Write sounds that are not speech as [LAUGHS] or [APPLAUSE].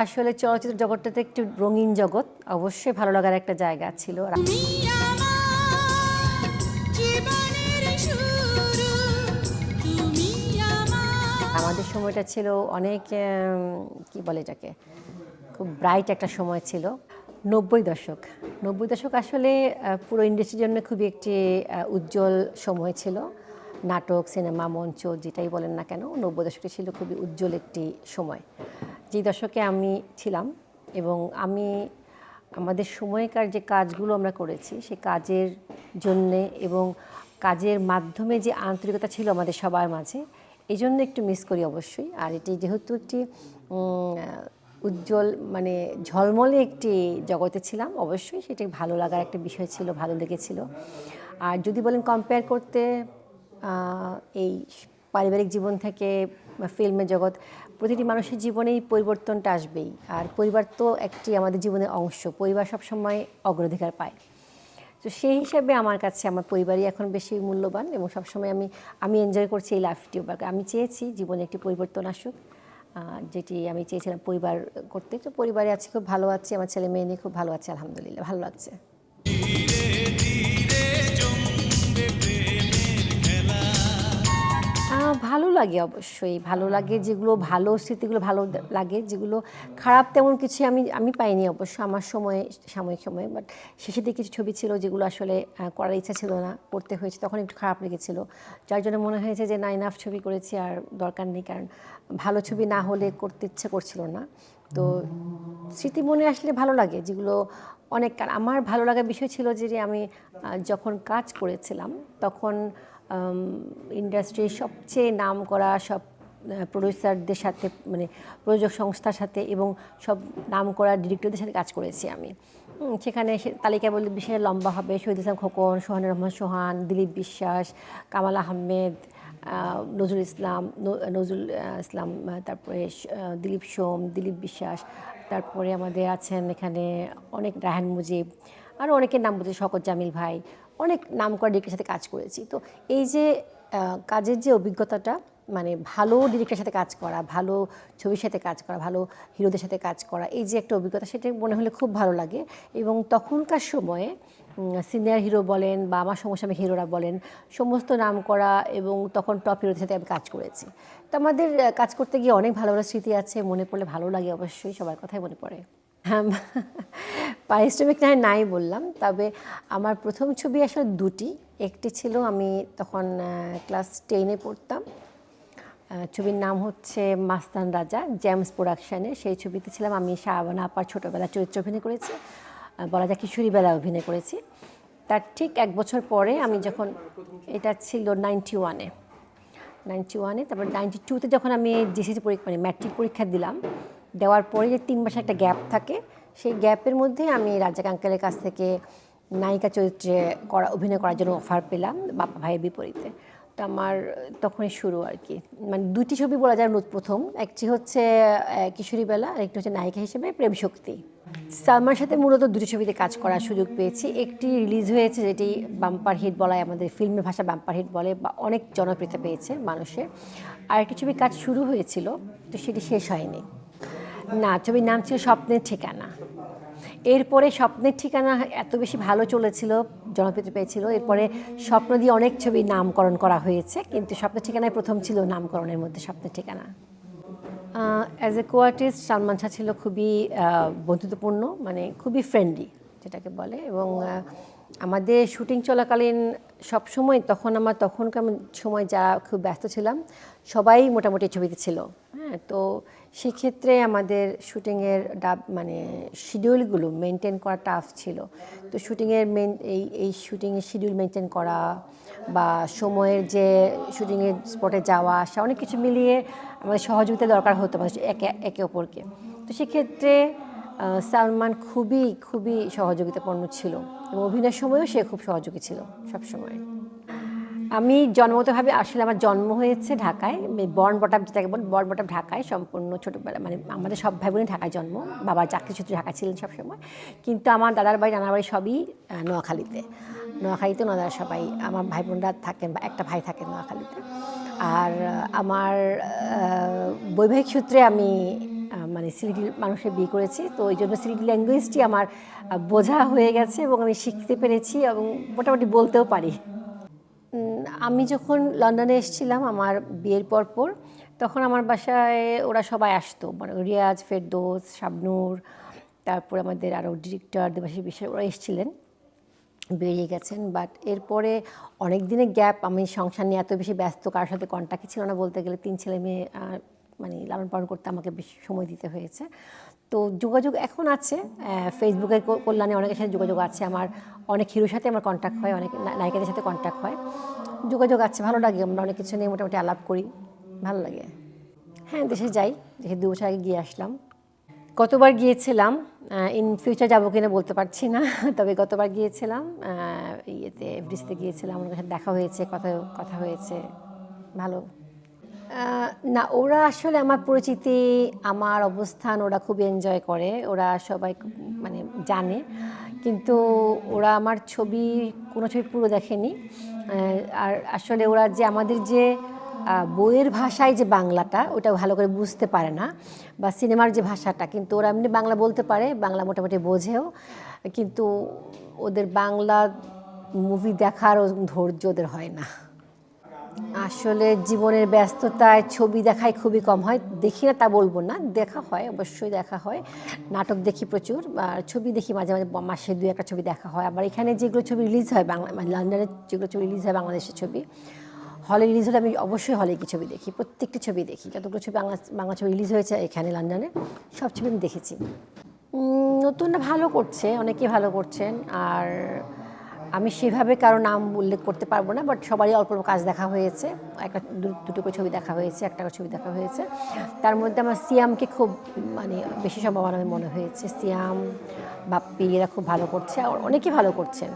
আসলে চলচ্চিত্র জগৎটাতে একটু রঙিন জগৎ অবশ্যই ভালো লাগার একটা জায়গা ছিল। আমাদের সময়টা ছিল অনেক কি বলে এটাকে খুব ব্রাইট একটা সময় ছিল। নব্বই দশক। নব্বই দশক আসলে পুরো ইন্ডাস্ট্রির জন্য খুবই একটি উজ্জ্বল সময় ছিল। নাটক সিনেমা মঞ্চ যেটাই বলেন না কেন নব্বই দশকে ছিল খুবই উজ্জ্বল একটি সময়। যেই দশকে আমি ছিলাম এবং আমি আমাদের সময়কার যে কাজগুলো আমরা করেছি সেই কাজের জন্যে এবং কাজের মাধ্যমে যে আন্তরিকতা ছিল আমাদের সবার মাঝে, এই জন্য একটু মিস করি অবশ্যই। আর এটি যেহেতু একটি উজ্জ্বল মানে ঝলমলে একটি জগতে ছিলাম, অবশ্যই সেটি ভালো লাগার একটা বিষয় ছিল, ভালো লেগেছিল। আর যদি বলেন কম্পেয়ার করতে এই পারিবারিক জীবন থেকে ফিল্মের জগৎ, প্রতিটি মানুষের জীবনেই পরিবর্তনটা আসবেই। আর পরিবার তো একটি আমাদের জীবনের অংশ, পরিবার সবসময় অগ্রাধিকার পায়। তো সেই হিসাবে আমার কাছে, আমার পরিবারই এখন বেশি মূল্যবান এবং সবসময় আমি আমি এনজয় করছি এই লাইফটি আমি চেয়েছি জীবনে একটি পরিবর্তন আসুক যেটি আমি চেয়েছিলাম পরিবার করতে। তো পরিবারে আছি, খুব ভালো আছি, আমার ছেলে মেয়ে নিয়ে খুব ভালো আছে, আলহামদুলিল্লাহ, ভালো লাগছে। লাগে অবশ্যই। ভালো লাগে যেগুলো ভালো স্মৃতিগুলো ভালো লাগে যেগুলো খারাপ তেমন কিছু আমি আমি পাইনি অবশ্য আমার সময়ে সাময়িক সময়ে বাট শেষের দিকে কিছু ছবি ছিল যেগুলো আসলে করার ইচ্ছা ছিল না করতে হয়েছে তখন একটু খারাপ লেগেছিল। যার জন্য মনে হয়েছে যে না ইনাফ ছবি করেছি আর দরকার নেই কারণ ভালো ছবি না হলে করতে ইচ্ছে করছিল না। তো স্মৃতি মনে আসলে ভালো লাগে যেগুলো অনেক আমার ভালো লাগার বিষয় ছিল যে আমি যখন কাজ করেছিলাম তখন ইন্ডাস্ট্রির সবচেয়ে নাম করা সব প্রডিউসারদের সাথে মানে প্রযোজক সংস্থার সাথে এবং সব নাম করা ডিরেক্টরদের সাথে কাজ করেছি আমি। সেখানে তালিকা বলতে বিশেষ লম্বা হবে শহীদ ইসলাম খোকন, সোহানুর রহমান সোহান, দিলীপ বিশ্বাস, কামাল আহমেদ নজরুল ইসলাম নজরুল ইসলাম তারপরে দিলীপ সোম, দিলীপ বিশ্বাস, তারপরে আমাদের আছেন এখানে অনেক রাহান মুজিব আরও অনেকের নাম বলছে শকত জামিল ভাই। অনেক নাম করা ডিরেক্টরের সাথে কাজ করেছি। তো এই যে কাজের যে অভিজ্ঞতাটা মানে ভালো ডিরেক্টরের সাথে কাজ করা, ভালো ছবির সাথে কাজ করা, ভালো হিরোদের সাথে কাজ করা, এই যে একটা অভিজ্ঞতা, সেটা মনে হলে খুব ভালো লাগে। এবং তখনকার সময়ে সিনিয়র হিরো বলেন বা আমার সমসাময়িক হিরোরা বলেন, সমস্ত নাম করা এবং তখন টপ হিরোদের সাথে আমি কাজ করেছি। তো আমাদের কাজ করতে গিয়ে অনেক ভালো ভালো স্মৃতি আছে, মনে পড়লে ভালো লাগে অবশ্যই, সবার কথাই মনে পড়ে। হ্যাঁ পারিশ্রমিক না হয় নাই বললাম, তবে আমার প্রথম ছবি আসলে দুটি। একটি ছিল আমি তখন ক্লাস টেনে পড়তাম। ছবির নাম হচ্ছে মাস্তান রাজা জেমস প্রোডাকশানে সেই ছবিতে ছিলাম আমি, শাহবানা আপার ছোটোবেলা চরিত্র অভিনয় করেছি। বলা যায় কিশোরীবেলা অভিনয় করেছি। তার ঠিক এক বছর পরে আমি যখন, এটা ছিল নাইনটি ওয়ানে নাইনটি ওয়ানে তারপর নাইনটি টুতে যখন আমি জিসিসি পরীক্ষা মানে ম্যাট্রিক পরীক্ষা দিলাম দেওয়ার পরে যে তিন মাসে একটা গ্যাপ থাকে, সেই গ্যাপের মধ্যে আমি রাজ্জাক আঙ্কেলের কাছ থেকে নায়িকা চরিত্রে করা, অভিনয় করার জন্য অফার পেলাম বাপ্পা ভাইয়ের বিপরীতে। তো আমার তখনই শুরু আর কি। মানে দুটি ছবি বলা যায় প্রথম। একটি হচ্ছে কিশোরীবেলা আর একটি হচ্ছে নায়িকা হিসেবে প্রেম শক্তি। সালমার সাথে মূলত দুটি ছবিতে কাজ করার সুযোগ পেয়েছি। একটি রিলিজ হয়েছে, যেটি বাম্পার হিট বলা হয় আমাদের ফিল্মের ভাষা বাম্পার হিট বলে, বা অনেক জনপ্রিয়তা পেয়েছে মানুষের। আর একটি ছবি কাজ শুরু হয়েছিল, তো সেটি শেষ হয়নি। না, ছবির নাম ছিল স্বপ্নের ঠিকানা। এরপরে স্বপ্নের ঠিকানা এত বেশি ভালো চলেছিল, জনপ্রিয়তা পেয়েছিল। এরপরে স্বপ্ন দিয়ে অনেক ছবি নামকরণ করা হয়েছে, কিন্তু স্বপ্নের ঠিকানায় প্রথম ছিল নামকরণের মধ্যে স্বপ্নের ঠিকানা। অ্যাজ এ কোয়ার্টিস্ট সালমান শাহ ছিল খুবই বন্ধুত্বপূর্ণ মানে খুবই ফ্রেন্ডলি যেটাকে বলে, এবং আমাদের শুটিং চলাকালীন সব সময় তখন আমার তখনকার সময় যা খুব ব্যস্ত ছিলাম, সবাই মোটামুটি ছবিতে ছিল। হ্যাঁ তো সেক্ষেত্রে আমাদের শুটিংয়ের ডাব মানে শিডিউলগুলো মেনটেন করা টাফ ছিল। তো শুটিংয়ের মেন এই এই শুটিংয়ের শিডিউল মেনটেন করা বা সময়ের যে শুটিংয়ের স্পটে যাওয়া, আসা, অনেক কিছু মিলিয়ে আমাদের সহযোগিতা দরকার হতো একে একে অপরকে। তো সেক্ষেত্রে সালমান খুবই খুবই সহযোগিতাপূর্ণ ছিল এবং অভিনয়ের সময়ও সে খুব সহযোগী ছিল সব সময় আমি জন্মগতভাবে আসলে আমার জন্ম হয়েছে ঢাকায় বর্ন বটাপ যেটাকে বল, বর্ন বটাপ ঢাকায়, সম্পূর্ণ ছোটোবেলা মানে আমাদের সব ভাই বোনই ঢাকায় জন্ম, বাবা চাকরি সূত্রে ঢাকা ছিলেন সবসময়, কিন্তু আমার দাদার বাড়ি, নানার বাড়ি সবই নোয়াখালীতে। নোয়াখালীতে ওনারা সবাই, আমার ভাই বোনরা থাকেন বা একটা ভাই থাকেন নোয়াখালীতে। আর আমার বৈবাহিক সূত্রে আমি মানে সিলেটি মানুষের বিয়ে করেছি, তো ওই জন্য সিলেটি ল্যাঙ্গুয়েজটি আমার বোঝা হয়ে গেছে এবং আমি শিখতে পেরেছি এবং মোটামুটি বলতেও পারি। আমি যখন লন্ডনে এসেছিলাম আমার বিয়ের পর পর, তখন আমার বাসায় ওরা সবাই আসতো মানে রিয়াজ, ফেরদোস, শাবনূর, তারপর আমাদের আরও ডিরেক্টর দেবাশী বিশ্বাস, ওরা এসেছিলেন, বেরিয়ে গেছেন। বাট এরপরে অনেক দিনের গ্যাপ, আমি সংসার নিয়ে এত বেশি ব্যস্ত, কারোর সাথে কন্ট্যাক্টই ছিল না বলতে গেলে, তিন ছেলে মেয়ে মানে লালন পালন করতে আমাকে বেশি সময় দিতে হয়েছে। তো যোগাযোগ এখন আছে আহ, ফেসবুকের কল্যাণে অনেকের সাথে যোগাযোগ আছে আমার অনেক হিরোর সাথে আমার কন্ট্যাক্ট হয় অনেক নায়িকাদের সাথে কন্ট্যাক্ট হয়। যোগাযোগ আছে ভালো লাগে আমরা অনেক কিছু নিয়ে মোটামুটি আলাপ করি ভালো লাগে। হ্যাঁ দেশে যাই দেখে দু বছর আগে গিয়ে আসলাম। কতবার গিয়েছিলাম ইন ফিউচার যাব কিনা বলতে পারছি না [LAUGHS] তবে গতবার গিয়েছিলাম ইয়েতে এফডিসিতে গিয়েছিলাম ওনার সাথে দেখা হয়েছে কথা কথা হয়েছে ভালো। না, ওরা আসলে আমার পরিচিতি, আমার অবস্থান ওরা খুব এনজয় করে, ওরা সবাই মানে জানে। কিন্তু ওরা আমার ছবি, কোনো ছবি পুরো দেখেনি। আর আসলে ওরা যে আমাদের যে বইয়ের ভাষায় যে বাংলাটা, ওটা ভালো করে বুঝতে পারে না, বা সিনেমার যে ভাষাটা, কিন্তু ওরা এমনি বাংলা বলতে পারে, বাংলা মোটামুটি বোঝেও। কিন্তু ওদের বাংলা মুভি দেখার ধৈর্য ওদের হয় না। আসলে জীবনের ব্যস্ততায় ছবি দেখায় খুবই কম হয়। দেখি না তা বলব না দেখা হয় অবশ্যই দেখা হয়। নাটক দেখি প্রচুর আর ছবি দেখি মাঝে মাঝে মাসে দুই একটা ছবি দেখা হয়। আবার এখানে যেগুলো ছবি রিলিজ হয় বাংলা মানে লন্ডনে যেগুলো ছবি রিলিজ হয় বাংলাদেশের ছবি হলে রিলিজ হলে আমি অবশ্যই হলে গিয়ে ছবি দেখি প্রত্যেকটি ছবি দেখি। যতগুলো ছবি বাংলা বাংলা ছবি রিলিজ হয়েছে এখানে লন্ডনে সব ছবি আমি দেখেছি। উম, নতুনরা ভালো করছে অনেকে ভালো করছেন আর আমি সেভাবে কারও নাম উল্লেখ করতে পারব না বাট সবারই অল্প কাজ দেখা হয়েছে। একটা দুটো করে ছবি দেখা হয়েছে, একটা ছবি দেখা হয়েছে। তার মধ্যে আমার সিয়ামকে খুব মানে বেশি সম্ভাবনা মনে হয়েছে। সিয়াম, বাপ্পি, এরা খুব ভালো করছে, আর অনেকেই ভালো করছেন।